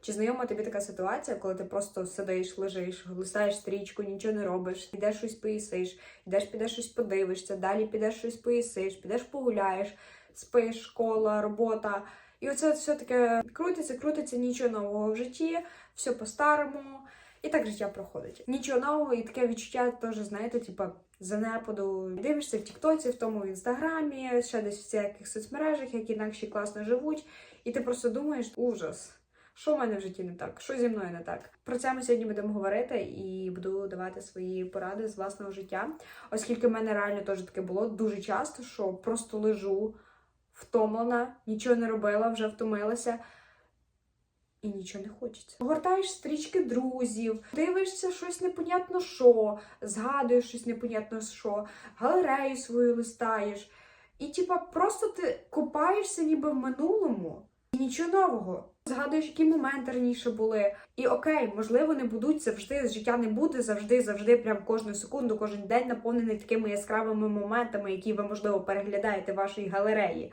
Чи знайома тобі така ситуація, коли ти просто сидиш, лежиш, листаєш стрічку, нічого не робиш, йдеш щось поїсиш, йдеш, підеш щось подивишся, далі підеш щось поїсиш, підеш погуляєш, спиш, школа, робота. І оце все таке крутиться, крутиться, нічого нового в житті, все по-старому. І так життя проходить. Нічого нового, і таке відчуття теж, знаєте, типа занепаду. Дивишся в Тіктоці, в тому в інстаграмі, ще десь в всяких соцмережах, які інакше класно живуть, і ти просто думаєш, ужас. Що в мене в житті не так? Що зі мною не так? Про це ми сьогодні будемо говорити і буду давати свої поради з власного життя, оскільки в мене реально теж таке було дуже часто, що просто лежу втомлена, нічого не робила, вже втомилася. І нічого не хочеться. Гортаєш стрічки друзів, дивишся щось непонятно що, згадуєш щось непонятно що, галерею свою листаєш. І типа просто ти купаєшся ніби в минулому нічого нового. Згадуєш, які моменти раніше були. І окей, можливо, не будуть завжди, життя не буде завжди, завжди, прям кожну секунду, кожен день наповнений такими яскравими моментами, які ви, можливо, переглядаєте в вашій галереї.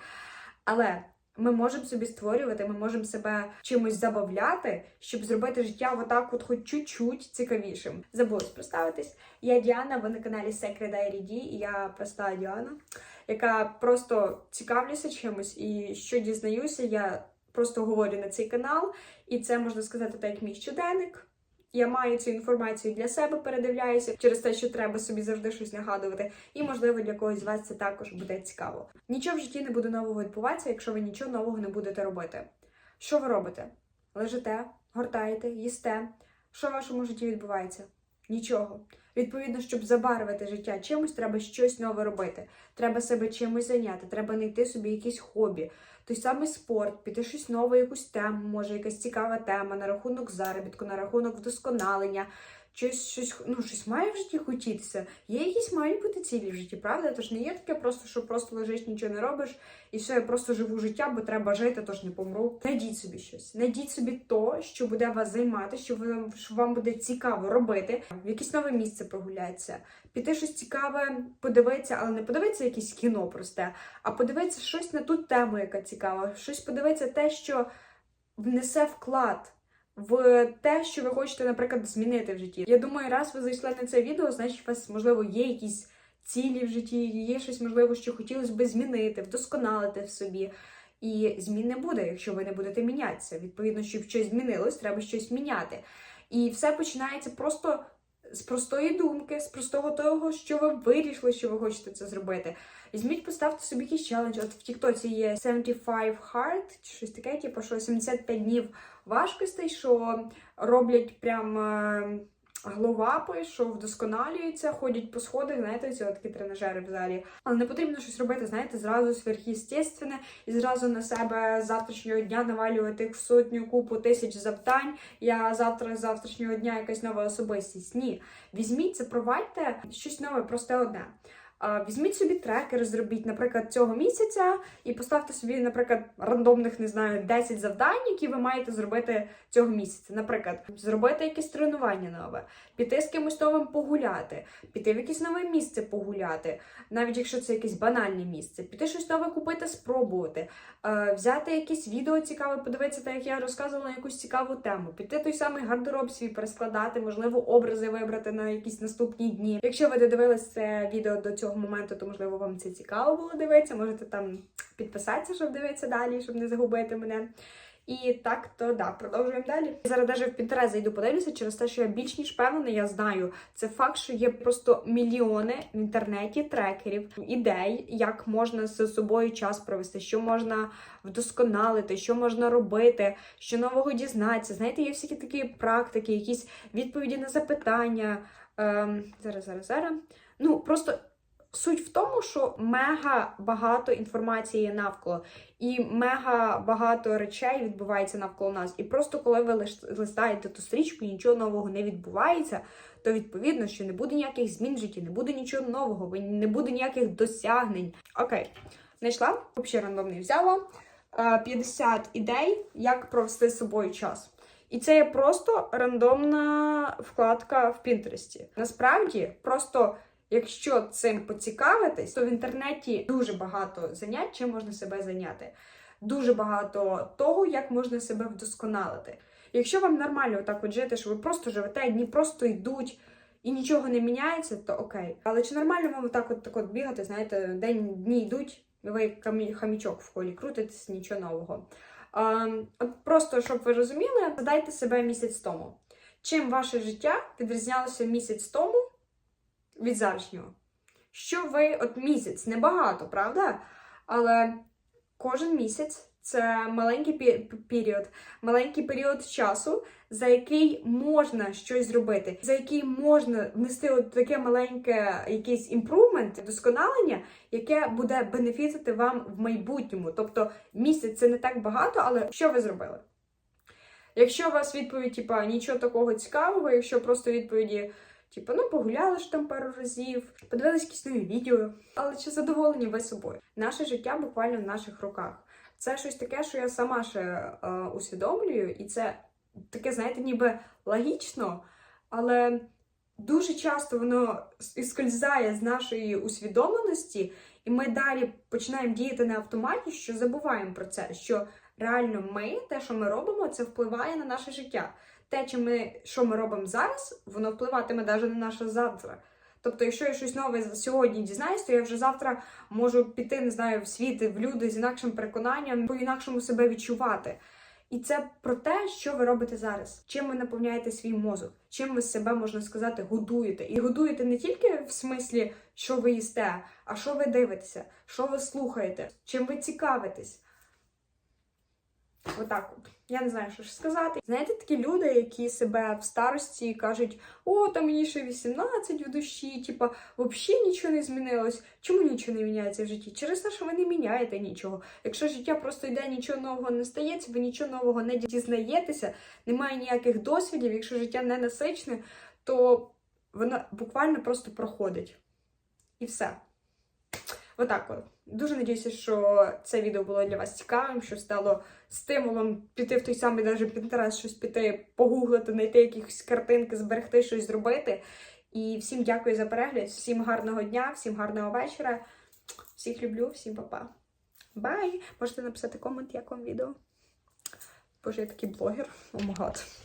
Але ми можемо собі створювати, ми можемо себе чимось забавляти, щоб зробити життя отак, от хоч чуть-чуть цікавішим. Забулась представитись. Я Діана, ви на каналі Secret Diary і я проста Діана, яка просто цікавлюся чимось і що дізнаюся, я просто говорю на цей канал, і це можна сказати так, як мій щоденник. Я маю цю інформацію для себе, передивляюся через те, що треба собі завжди щось нагадувати, і можливо для когось з вас це також буде цікаво. Нічого в житті не буде нового відбуватися, якщо ви нічого нового не будете робити. Що ви робите? Лежите, гортаєте, їсте. Що в вашому житті відбувається? Нічого. Відповідно, щоб забарвити життя чимось, треба щось нове робити. Треба себе чимось зайняти, треба знайти собі якісь хобі, той самий спорт, піти щось нове, якусь тему, може, якась цікава тема на рахунок заробітку, на рахунок вдосконалення. Щось, щось, ну, щось має в житті хотітися. Є якісь мають бути цілі в житті, правда? Тож не є таке просто, що просто лежиш, нічого не робиш, і все, я просто живу життя, бо треба жити, тож не помру. Найдіть собі щось. Найдіть собі то, що буде вас займати, що, ви, що вам буде цікаво робити, в якесь нове місце прогуляться, піти щось цікаве, подивитися, але не подивитися якесь кіно просте, а подивитися щось на ту тему, яка цікава, щось подивитися те, що внесе вклад в те, що ви хочете, наприклад, змінити в житті. Я думаю, раз ви зайшли на це відео, значить, у вас, можливо, є якісь цілі в житті, є щось, можливо, що хотілося би змінити, вдосконалити в собі. І змін не буде, якщо ви не будете мінятися. Відповідно, щоб щось змінилось, треба щось міняти. І все починається просто з простої думки, з простого того, що ви вирішили, що ви хочете це зробити. Візьміть, поставте собі якийсь челендж. От в Тіктоці є 75 hard, чи щось таке, типу, що 75 днів важкостей, що роблять прям гловапи, що вдосконалюються, ходять по сходах, знаєте, ці такі тренажери в залі. Але не потрібно щось робити, знаєте, зразу сверхъестественне і зразу на себе завтрашнього дня навалювати в сотню купу тисяч завдань. Я завтра з завтрашнього дня якась нова особистість. Ні. Візьміть, запровадьте щось нове, просте одне. Візьміть собі трекер, зробіть, наприклад, цього місяця, і поставте собі, наприклад, рандомних, не знаю, 10 завдань, які ви маєте зробити цього місяця. Наприклад, зробити якесь тренування нове, піти з кимось новим погуляти, піти в якесь нове місце погуляти, навіть якщо це якесь банальне місце, піти щось нове купити, спробувати, взяти якесь відео цікаве, подивитися, так як я розказувала на якусь цікаву тему, піти той самий гардероб свій перескладати, можливо, образи вибрати на якісь наступні дні. Якщо ви додивились це відео до цього моменту, то можливо вам це цікаво було дивитися. Можете там підписатися, щоб дивитися далі, щоб не загубити мене. І так, то да, продовжуємо далі. Зараз навіть в Pinterest зайду подивлюся через те, що я більш ніж певна, я знаю. Це факт, що є просто мільйони в інтернеті трекерів, ідей, як можна з собою час провести, що можна вдосконалити, що можна робити, що нового дізнатися. Знаєте, є всякі такі практики, якісь відповіді на запитання. Ем, зараз, зараз, зараз. Ну, просто суть в тому, що мега багато інформації є навколо, і мега багато речей відбувається навколо нас. І просто коли ви листаєте ту стрічку, нічого нового не відбувається, то відповідно, що не буде ніяких змін в житті, не буде нічого нового, не буде ніяких досягнень. Окей, знайшла, взагалі рандомний взяла е, 50 ідей, як провести з собою час. І це є просто рандомна вкладка в Пінтересті. Насправді, просто якщо цим поцікавитись, то в інтернеті дуже багато занять, чим можна себе зайняти. Дуже багато того, як можна себе вдосконалити. Якщо вам нормально отак от жити, що ви просто живете, дні просто йдуть і нічого не міняється, то окей. Але чи нормально вам отак от, так от бігати, знаєте, день дні йдуть, ви хамічок в колі крутитесь, нічого нового. А, от просто щоб ви розуміли, задайте себе місяць тому. Чим ваше життя відрізнялося місяць тому від зарашнього? Що ви от місяць, небагато, правда? Але кожен місяць це маленький період, маленький період часу, за який можна щось зробити, за який можна внести от таке маленьке якийсь імпрувмент, досконалення, яке буде бенефітити вам в майбутньому. Тобто місяць це не так багато, але що ви зробили? Якщо у вас відповідь, типа нічого такого цікавого, якщо просто відповіді, типа, ну погуляли ж там пару разів, подивились якісь нові відео, але чи задоволені ви собою? Наше життя буквально в наших руках. Це щось таке, що я сама ще е, усвідомлюю, і це таке, знаєте, ніби логічно, але дуже часто воно і скользає з нашої усвідомленості, і ми далі починаємо діяти на автоматі, що забуваємо про це. Що реально ми, те, що ми робимо, це впливає на наше життя. Те, чи ми, що ми робимо зараз, воно впливатиме навіть на наше завтра. Тобто, якщо я щось нове сьогодні дізнаюсь, то я вже завтра можу піти, не знаю, в світ, в люди з інакшим переконанням, по-інакшому себе відчувати. І це про те, що ви робите зараз, чим ви наповняєте свій мозок, чим ви себе, можна сказати, годуєте. І годуєте не тільки в смислі, що ви їсте, а що ви дивитеся, що ви слухаєте, чим ви цікавитесь. Отак от. Я не знаю, що ж сказати. Знаєте, такі люди, які себе в старості кажуть, о, там мені ще 18 в душі, типа, взагалі нічого не змінилось. Чому нічого не міняється в житті? Через те, що ви не міняєте нічого. Якщо життя просто йде, нічого нового не стається, ви нічого нового не дізнаєтеся, немає ніяких досвідів, якщо життя не насичне, то воно буквально просто проходить. І все. Отак от. Дуже надіюся, що це відео було для вас цікавим, що стало стимулом піти в той самий даже Pinterest, щось піти, погуглити, знайти якісь картинки, зберегти щось зробити. І всім дякую за перегляд, всім гарного дня, всім гарного вечора. Всіх люблю, всім па-па. Бай! Можете написати комент, як вам відео. Боже, я такий блогер. О, oh